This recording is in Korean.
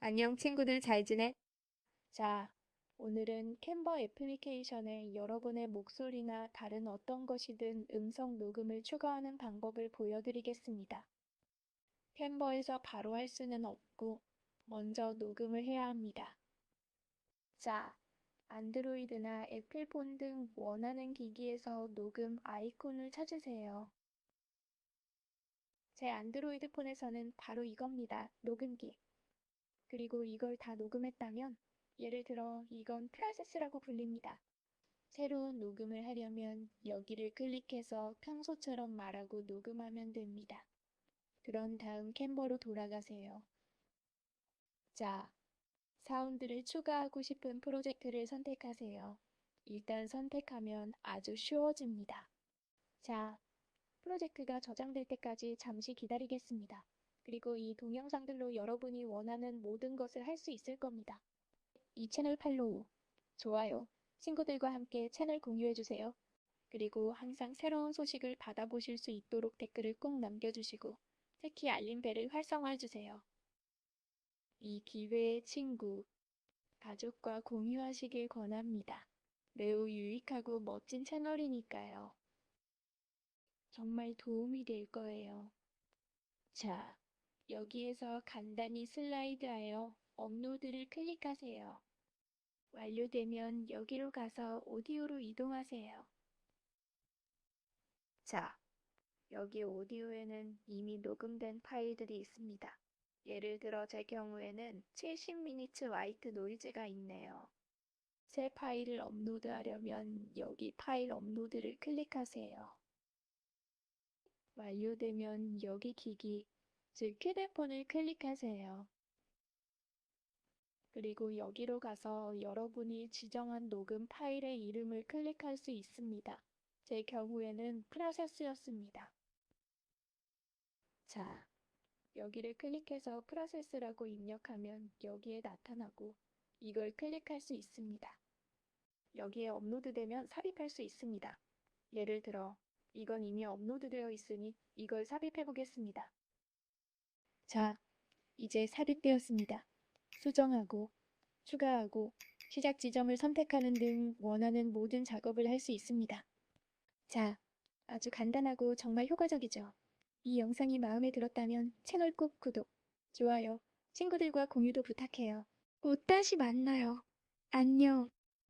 안녕 친구들 잘 지내? 자, 오늘은 캔버 애플리케이션에 여러분의 목소리나 다른 어떤 것이든 음성 녹음을 추가하는 방법을 보여드리겠습니다. 캔버에서 바로 할 수는 없고 먼저 녹음을 해야 합니다. 자, 안드로이드나 애플폰 등 원하는 기기에서 녹음 아이콘을 찾으세요. 제 안드로이드 폰에서는 바로 이겁니다. 녹음기. 그리고 이걸 다 녹음했다면 예를 들어 이건 프로세스라고 불립니다. 새로운 녹음을 하려면 여기를 클릭해서 평소처럼 말하고 녹음하면 됩니다. 그런 다음 캔버로 돌아가세요. 자, 사운드를 추가하고 싶은 프로젝트를 선택하세요. 일단 선택하면 아주 쉬워집니다. 자, 프로젝트가 저장될 때까지 잠시 기다리겠습니다. 그리고 이 동영상들로 여러분이 원하는 모든 것을 할 수 있을 겁니다. 이 채널 팔로우, 좋아요, 친구들과 함께 채널 공유해주세요. 그리고 항상 새로운 소식을 받아보실 수 있도록 댓글을 꼭 남겨주시고 특히 알림벨을 활성화해주세요. 이 기회에 친구, 가족과 공유하시길 권합니다. 매우 유익하고 멋진 채널이니까요. 정말 도움이 될 거예요. 자, 여기에서 간단히 슬라이드하여 업로드를 클릭하세요. 완료되면 여기로 가서 오디오로 이동하세요. 자, 여기 오디오에는 이미 녹음된 파일들이 있습니다. 예를 들어 제 경우에는 70미니츠 화이트 노이즈가 있네요. 새 파일을 업로드하려면 여기 파일 업로드를 클릭하세요. 완료되면 여기 기기, 즉 휴대폰을 클릭하세요. 그리고 여기로 가서 여러분이 지정한 녹음 파일의 이름을 클릭할 수 있습니다. 제 경우에는 프로세스였습니다. 자, 여기를 클릭해서 프로세스라고 입력하면 여기에 나타나고 이걸 클릭할 수 있습니다. 여기에 업로드되면 삽입할 수 있습니다. 예를 들어 이건 이미 업로드되어 있으니 이걸 삽입해 보겠습니다. 자, 이제 삽입되었습니다. 수정하고, 추가하고, 시작 지점을 선택하는 등 원하는 모든 작업을 할 수 있습니다. 자, 아주 간단하고 정말 효과적이죠. 이 영상이 마음에 들었다면 채널 꼭 구독, 좋아요, 친구들과 공유도 부탁해요. 곧 다시 만나요. 안녕.